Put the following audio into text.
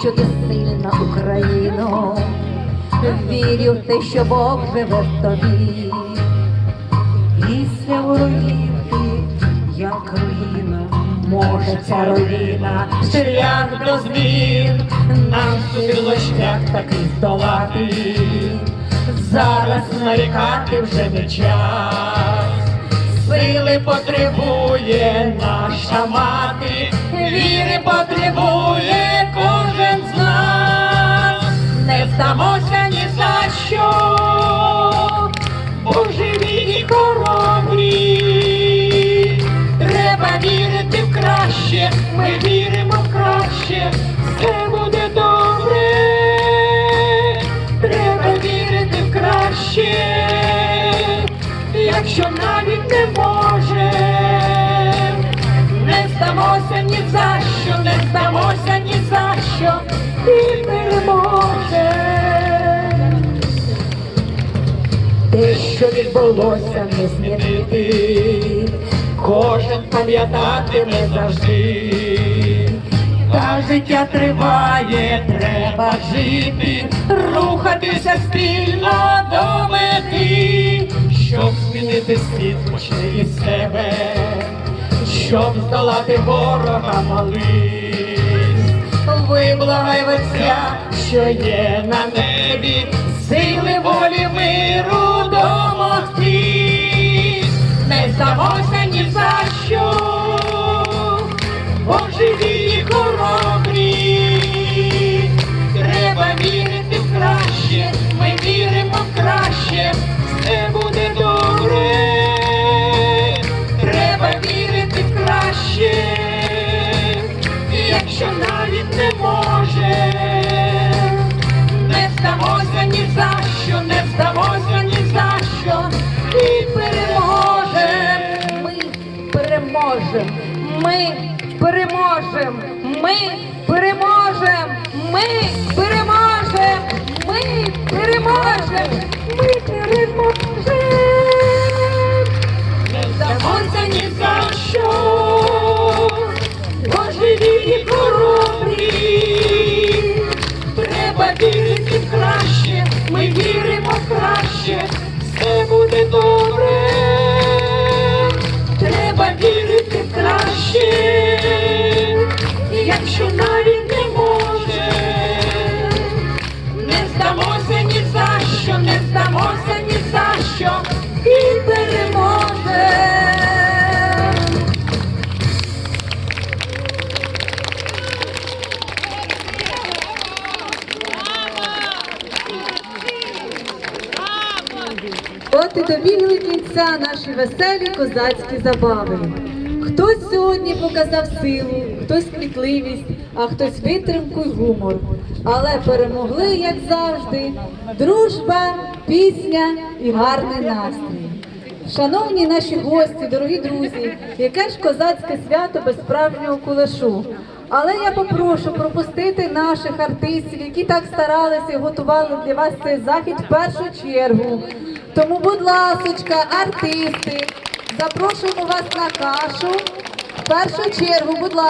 що ти сильна Україно, вірю в те, що Бог живе в тобі. Після ворогів як руїна, може ця руїна, шлях до змін, нам судило шлях такий здолати, зараз нарікати вже не час. Сили потребує наша мати, віри потребує. Якщо навіть не може. Не здамося ні за що, не здамося ні за що, і переможе. Те, що відбулося, не змінити, кожен пам'ятатиме завжди. Та життя триває, треба жити, рухатися спільно щоб змінити світ почни із себе, щоб здолати ворога молись. Виблагай Отця, що є на небі, краще, якщо навіть не може. Не здамося ні за що, не здамося ні за що, і переможем. Ми переможем, ми переможем, ми переможем, ми переможем, От і добігли кінця наші веселі козацькі забави. Хтось сьогодні показав силу, хтось кмітливість, а хтось витримку й гумор. Але перемогли, як завжди, дружба, пісня і гарний настрій. Шановні наші гості, дорогі друзі, яке ж козацьке свято без справжнього кулешу. Але я попрошу пропустити наших артистів, які так старалися і готували для вас цей захід в першу чергу. Тому, будь ласочка, артисти, запрошуємо вас на кашу. В першу чергу, будь ласка.